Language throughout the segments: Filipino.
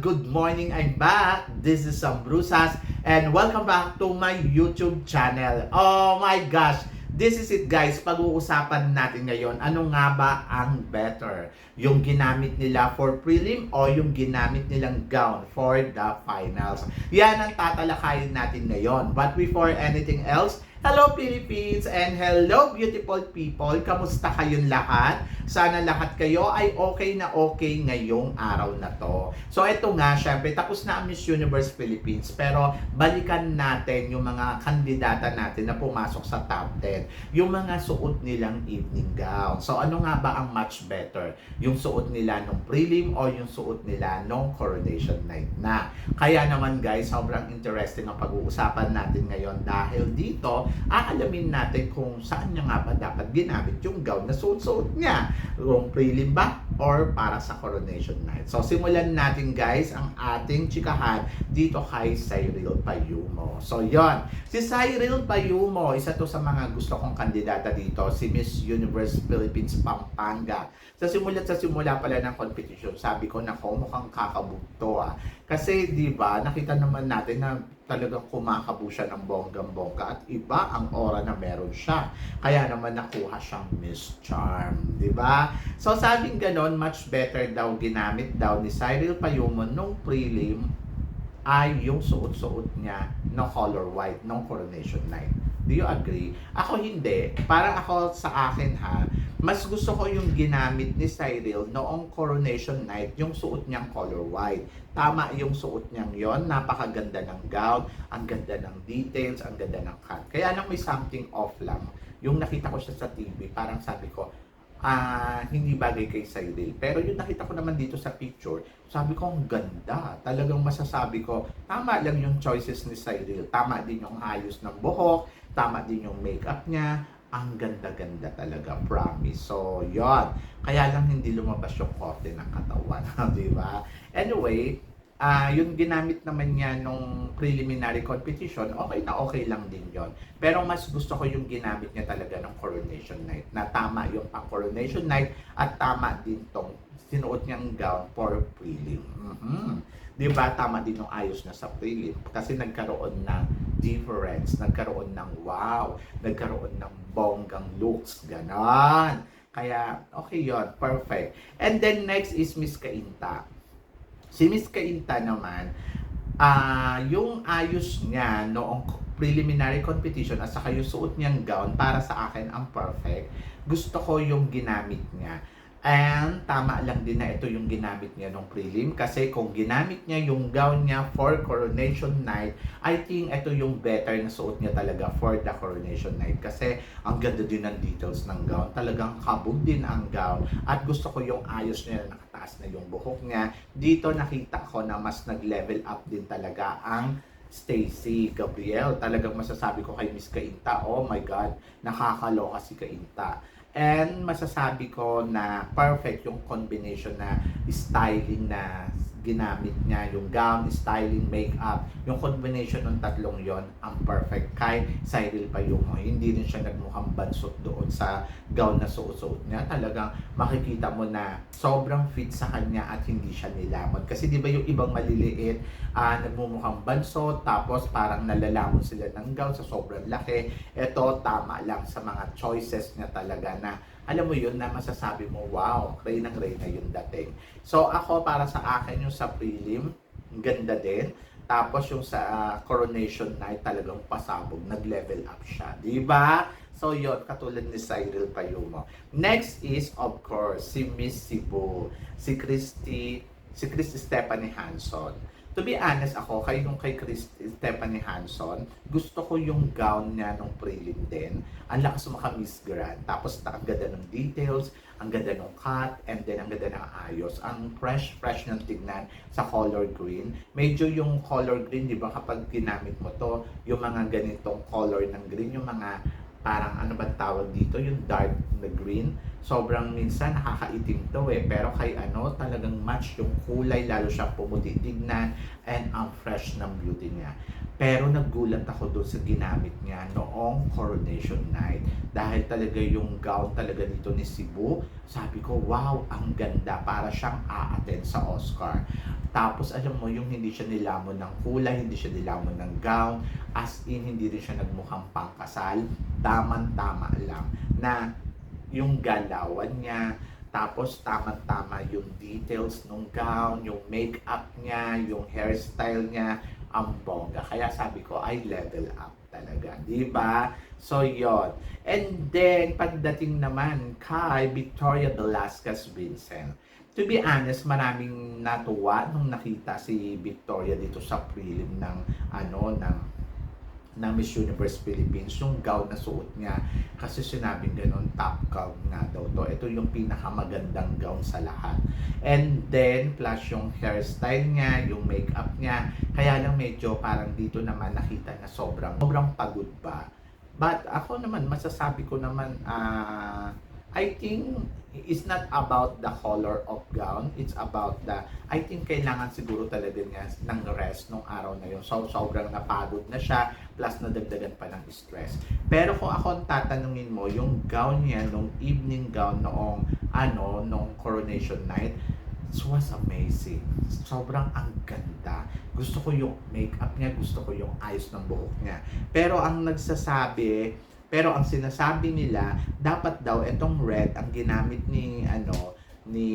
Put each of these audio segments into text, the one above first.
Good morning! I'm back! This is Sam Brusas and welcome back to my YouTube channel. Oh my gosh! This is it guys, pag-uusapan natin ngayon, ano nga ba ang better? Yung ginamit nila for prelim o yung ginamit nilang gown for the finals? Yan ang tatalakayin natin ngayon. But before anything else, Hello Philippines and hello beautiful people. Kamusta kayong lahat? Sana lahat kayo ay okay na okay ngayong araw na to. So ito nga, syempre tapos na ang Miss Universe Philippines pero balikan natin yung mga kandidata natin na pumasok sa top 10. Yung mga suot nilang evening gown. So ano nga ba ang much better? Yung suot nila nung prelim o yung suot nila nung coronation night na? Kaya naman guys, sobrang interesting ang pag-uusapan natin ngayon dahil dito aalamin natin kung saan niya nga ba dapat ginamit yung gown na suot-suot niya. Kung prelim ba or para sa coronation night. So simulan natin guys ang ating chikahan dito kay Cyril Payumo. So yon si Cyril Payumo, isa to sa mga gusto kong kandidata dito, si Miss Universe Philippines Pampanga. Sa simula sa simula pala ng competition, sabi ko na mukhang kakabugto ah. Kasi 'di ba, nakita naman natin na talagang kumakabo siya ng bonggang-bongga at iba ang aura na meron siya. Kaya naman nakuha siyang Miss Charm, 'di ba? So sabing ganon, much better daw ginamit daw ni Cyril Payumo nung prelim ay yung suot-suot niya no color white nung coronation night. Do you agree? Ako hindi. Parang ako sa akin ha, mas gusto ko yung ginamit ni Cyril noong coronation night, yung suot niyang color white. Tama yung suot niyang yon, napakaganda ng gown, ang ganda ng details, ang ganda ng cut. Kaya nang may something off lang, yung nakita ko siya sa TV, parang sabi ko, ah hindi bagay kay Cyril. Pero yung nakita ko naman dito sa picture, sabi ko, ang ganda. Talagang masasabi ko, tama lang yung choices ni Cyril. Tama din yung ayos ng buhok, tama din yung makeup niya, ang ganda-ganda talaga, promise. So, yon Kaya lang hindi lumabas yung korte ng katawan, di ba? Anyway, ah yung ginamit naman niya nung preliminary competition, okay na okay lang din yon. Pero mas gusto ko yung ginamit niya talaga ng coronation night. Na tama yung pang coronation night at tama din tong sinuot niyang gown for prelim. Mhm. Di ba? Tama din yung ayos na sa prelim. Kasi nagkaroon ng difference, nagkaroon ng wow, nagkaroon ng bonggang looks, ganon. Kaya, okay yon perfect. And then next is Miss Kainta. Si Miss Kainta naman, ah yung ayos niya noong preliminary competition at saka yung suot niyang gown para sa akin ang perfect. Gusto ko yung ginamit niya. And tama lang din na ito yung ginamit niya nung prelim kasi kung ginamit niya yung gown niya for coronation night, I think ito yung better na suot niya talaga for the coronation night kasi ang ganda din ng details ng gown. Talagang kabog din ang gown at gusto ko yung ayos niya na nakataas na yung buhok niya. Dito nakita ko na mas nag-level up din talaga ang Stacy Gabriel. Talagang masasabi ko kay Miss Kainta, oh my God, nakakaloka si Kainta. And masasabi ko na perfect yung combination na styling na ginamit niya, yung gown, styling, makeup, yung combination ng tatlong yon ang perfect kay Cyril Payumo. Hindi rin siya nagmukhang bansot doon sa gown na suot-suot niya. Talagang makikita mo na sobrang fit sa kanya at hindi siya nilamon. Kasi di ba yung ibang maliliit, ah, nagmumukhang bansot, tapos parang nalalamon sila ng gown sa sobrang laki. Ito, tama lang sa mga choices niya talaga na alam mo yun na masasabi mo, wow, gray na gray na yung dating. So ako para sa akin yung sa prelim, ganda din. Tapos yung sa ah, coronation night talagang pasabog, nag-level up siya. Di ba? So yun, katulad ni Cyril Payumo. Next is, of course, si Miss Cebu, si Christy, si Christy Stephanie Hanson. To be honest ako, kay nung kay Christy Stephanie Hanson, gusto ko yung gown niya nung prelim din. Ang lakas maka Miss Grand. Tapos ang ganda ng details, ang ganda ng cut, and then ang ganda ng ayos. Ang fresh, fresh ng tignan sa color green. Medyo yung color green, di ba, kapag ginamit mo to, yung mga ganitong color ng green, yung mga parang ano ba tawag dito, yung dark na green, sobrang minsan nakakaitim to eh. Pero kay ano, talagang match yung kulay, lalo siyang pumuti tignan and ang fresh ng beauty niya. Pero nagulat ako doon sa ginamit niya noong coronation night. Dahil talaga yung gown talaga dito ni Cebu, sabi ko, wow, ang ganda. Para siyang a-attend sa Oscar. Tapos alam mo, yung hindi siya nilamon ng kulay, hindi siya nilamon ng gown, as in, hindi rin siya nagmukhang pangkasal. Tamang-tama lang na yung galawan niya, tapos tamang-tama yung details ng gown, yung makeup niya, yung hairstyle niya, ang bongga. Kaya sabi ko, ay level up talaga. Di ba? So, yon And then, pagdating naman kay Victoria Velasquez Vincent. To be honest, maraming natuwa nung nakita si Victoria dito sa prelim ng ano ng ng Miss Universe Philippines, yung gown na suot niya. Kasi sinabing ganun, top gown nga daw to. Ito yung pinakamagandang gown sa lahat. And then, plus yung hairstyle niya, yung makeup niya. Kaya lang medyo parang dito naman nakita na sobrang, sobrang pagod ba. But ako naman, masasabi ko naman, ah, I think it's not about the color of gown. It's about the, I think kailangan siguro talaga niya ng rest nung araw na yun. So, sobrang napagod na siya, plus nadagdagan pa ng stress. Pero kung ako tatanungin mo, yung gown niya, nung evening gown noong, ano, nung coronation night, it was amazing. Sobrang ang ganda. Gusto ko yung makeup niya, gusto ko yung ayos ng buhok niya. Pero ang nagsasabi, pero ang sinasabi nila, dapat daw itong red ang ginamit ni ano ni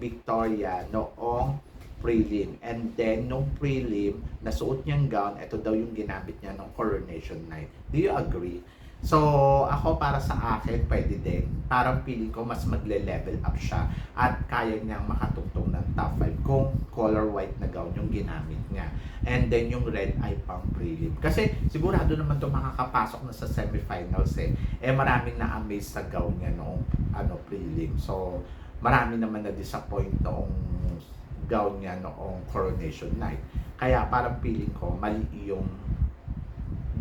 Victoria noong prelim. And then, nung prelim, nasuot niyang gown, ito daw yung ginamit niya nung coronation night. Do you agree? So, ako para sa akin, pwede din. Parang feeling ko mas magle-level up siya at kaya niyang makatugtong ng top 5 kung color white na gown yung ginamit niya. And then yung red ay pang prelim. Kasi sigurado naman to makakapasok na sa semifinals eh. Eh maraming na-amaze sa gown niya noong ano, prelim. So, marami naman na-disappoint noong gown niya noong coronation night. Kaya parang feeling ko mali yung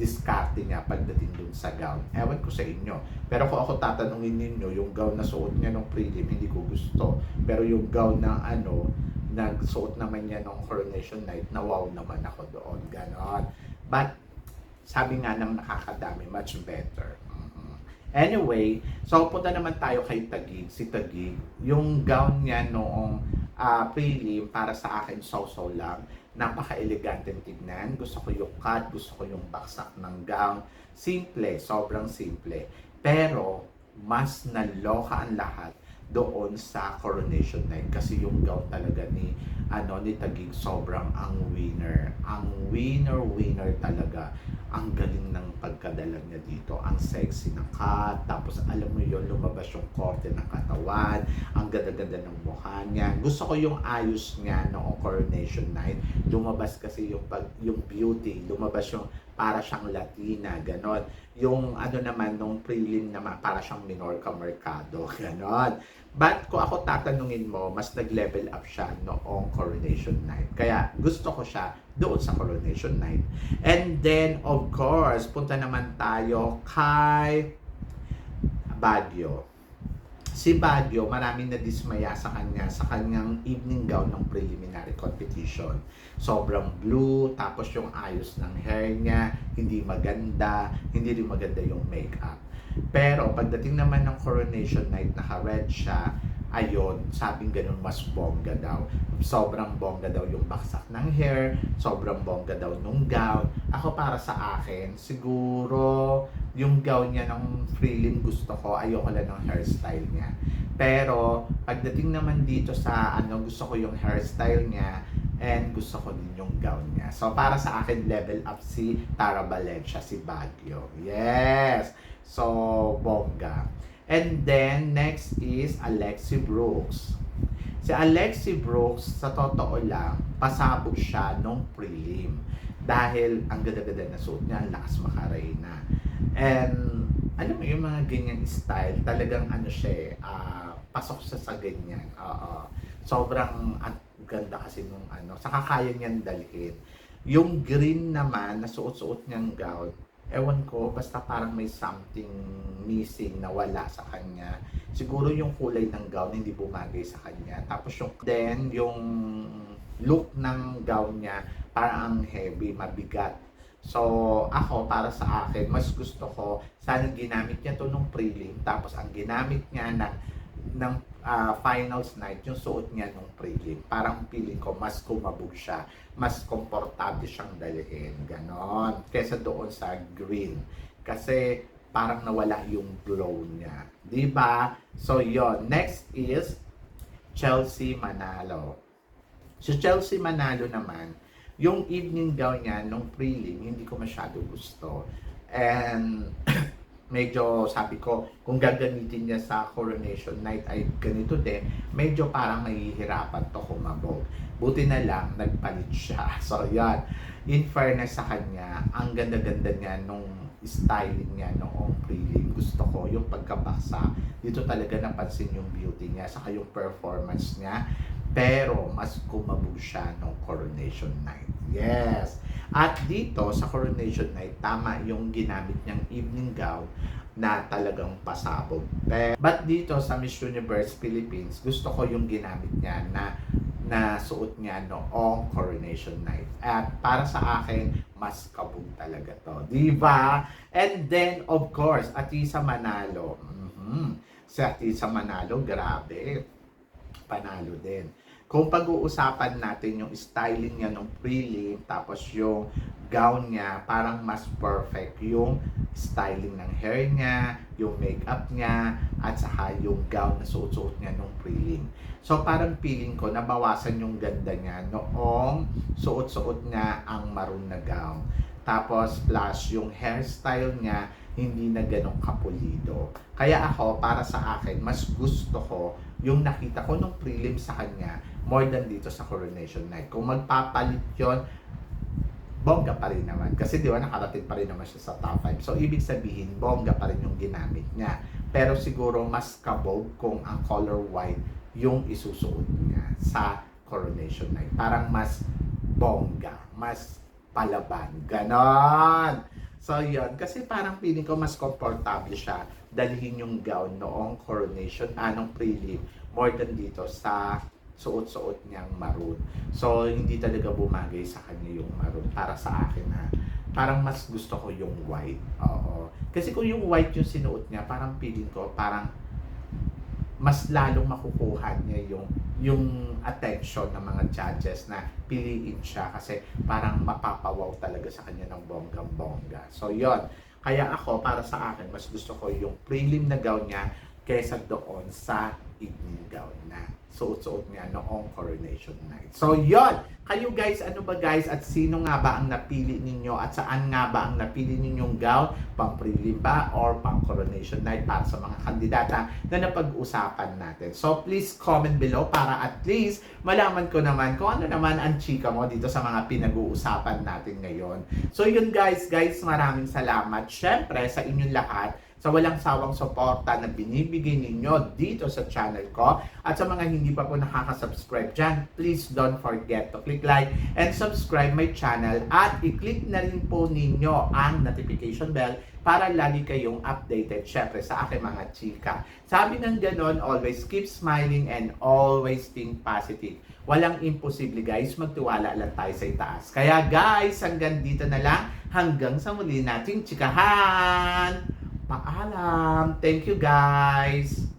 diskarte niya pagdating dun sa gown. Ewan ko sa inyo. Pero kung ako tatanungin ninyo, yung gown na suot niya nung prelim, hindi ko gusto. Pero yung gown na ano, nagsuot naman niya nung coronation night, na wow naman ako doon. Ganon. But, sabi nga ng nakakadami, much better. Mhm. Anyway, so punta naman tayo kay Tagig, si Tagig. Yung gown niya noong ah, prelim, para sa akin, so-so lang napaka-elegante tignan. Gusto ko yung cut, gusto ko yung baksak ng gown. Simple, sobrang simple. Pero, mas naloka ang lahat doon sa coronation night. Kasi yung gown talaga ni ano ni Tagig sobrang ang winner. Ang winner winner talaga. Ang galing ng pagkadala niya dito. Ang sexy na cut. Tapos alam mo yon lumabas yung korte ng katawan. Ang ganda-ganda ng mukha niya. Gusto ko yung ayos niya noong coronation night. Lumabas kasi yung pag yung beauty. Lumabas yung para siyang Latina ganon. Yung ano naman nung prelim naman para siyang minor ka merkado ganon But kung ako tatanungin mo, mas nag-level up siya noong coronation night. Kaya gusto ko siya doon sa coronation night. And then, of course, punta naman tayo kay Baguio. Si Baguio, maraming nadismaya sa kanya sa kanyang evening gown ng preliminary competition. Sobrang blue, tapos yung ayos ng hair niya, hindi maganda, hindi rin maganda yung makeup. Pero pagdating naman ng coronation night, naka-red siya, ayon, sabing ganun mas bongga daw. Sobrang bongga daw yung baksak ng hair, sobrang bongga daw nung gown. Ako para sa akin, siguro yung gown niya ng prelim gusto ko, ayoko lang ng hairstyle niya. Pero pagdating naman dito sa ano, gusto ko yung hairstyle niya and gusto ko din yung gown niya. So para sa akin, level up si Tara Valencia, si Baguio. Yes! So, bongga. And then, next is Alexi Brooks. Si Alexi Brooks, sa totoo lang, pasabog siya nung prelim. Dahil ang ganda-ganda na suot niya, ang lakas makarena. And, alam mo yung mga ganyan style, talagang ano siya eh, ah, pasok siya sa ganyan. Oo. Sobrang ang ganda kasi nung ano, saka kaya niyan dalhin. Yung green naman, na suot-suot niyang gown, ewan ko, basta parang may something missing na wala sa kanya. Siguro yung kulay ng gown hindi bumagay sa kanya. Tapos yung, then, yung look ng gown niya, parang ang heavy, mabigat. So, ako, para sa akin, mas gusto ko, sana ginamit niya to nung prelim. Tapos, ang ginamit niya ng, ng ah, finals night, yung suot niya nung prelim. Parang feeling ko, mas kumabog siya. Mas komportable siyang dalhin. Ganon. Kesa doon sa green. Kasi, parang nawala yung glow niya. ba? So, yon Next is, Chelsea Manalo. Si Chelsea Manalo naman, yung evening gown niya nung prelim, hindi ko masyado gusto. And medyo sabi ko, kung gagamitin niya sa coronation night ay ganito din, medyo parang mahihirapan to kumabog. Buti na lang, nagpalit siya. So, yan. In fairness sa kanya, ang ganda-ganda niya nung styling niya noong prelim. Gusto ko yung pagkabaksa. Dito talaga napansin yung beauty niya, saka yung performance niya. Pero, mas kumabog siya nung coronation night. Yes! At dito, sa coronation night, tama yung ginamit niyang evening gown na talagang pasabog. But dito sa Miss Universe Philippines, gusto ko yung ginamit niya na na suot niya noong coronation night. At para sa akin, mas kabog talaga to. Di ba? And then, of course, Atisa Manalo. Mhm. Si Atisa Manalo, grabe. Panalo din. Kung pag-uusapan natin yung styling niya nung prelim, tapos yung gown niya, parang mas perfect yung styling ng hair niya, yung makeup niya, at saka yung gown na suot-suot niya nung prelim. So parang feeling ko nabawasan yung ganda niya noong suot-suot niya ang maroon na gown. Tapos plus yung hairstyle niya hindi na ganong kapulido. Kaya ako, para sa akin, mas gusto ko yung nakita ko nung prelim sa kanya more than dito sa coronation night. Kung magpapalit yon bongga pa rin naman. Kasi di ba nakarating pa rin naman siya sa top 5. So, ibig sabihin, bongga pa rin yung ginamit niya. Pero siguro mas kabog kung ang color white yung isusuot niya sa coronation night. Parang mas bongga, mas palaban. Ganon! So, yun. Kasi parang feeling ko mas komportable siya dalhin yung gown noong coronation, anong prelim, more than dito sa suot-suot niyang maroon. So, hindi talaga bumagay sa kanya yung maroon para sa akin ha. Parang mas gusto ko yung white. Oo. Kasi kung yung white yung sinuot niya, parang feeling ko, parang mas lalong makukuha niya yung yung attention ng mga judges na piliin siya kasi parang mapapawaw talaga sa kanya ng bonggang-bongga. So, yon Kaya ako, para sa akin, mas gusto ko yung prelim na gown niya kaysa doon sa gown na suot-suot niya noong coronation night. So, yon Kayo guys, ano ba guys? At sino nga ba ang napili ninyo? At saan nga ba ang napili ninyong gown? Pang prelim ba? Or pang coronation night para sa mga kandidata na napag-usapan natin. So, please comment below para at least malaman ko naman kung ano naman ang chika mo dito sa mga pinag-uusapan natin ngayon. So, yun guys, guys, maraming salamat. Syempre, sa inyong lahat, sa walang sawang suporta na binibigay ninyo dito sa channel ko. At sa mga hindi pa po nakaka-subscribe dyan, please don't forget to click like and subscribe my channel at i-click na rin po ninyo ang notification bell para lagi kayong updated syempre sa aking mga chika. Sabi ng ganon, always keep smiling and always think positive. Walang imposible guys, magtiwala lang tayo sa itaas. Kaya guys, hanggang dito na lang, hanggang sa muli nating chikahan! Paalam! Thank you guys!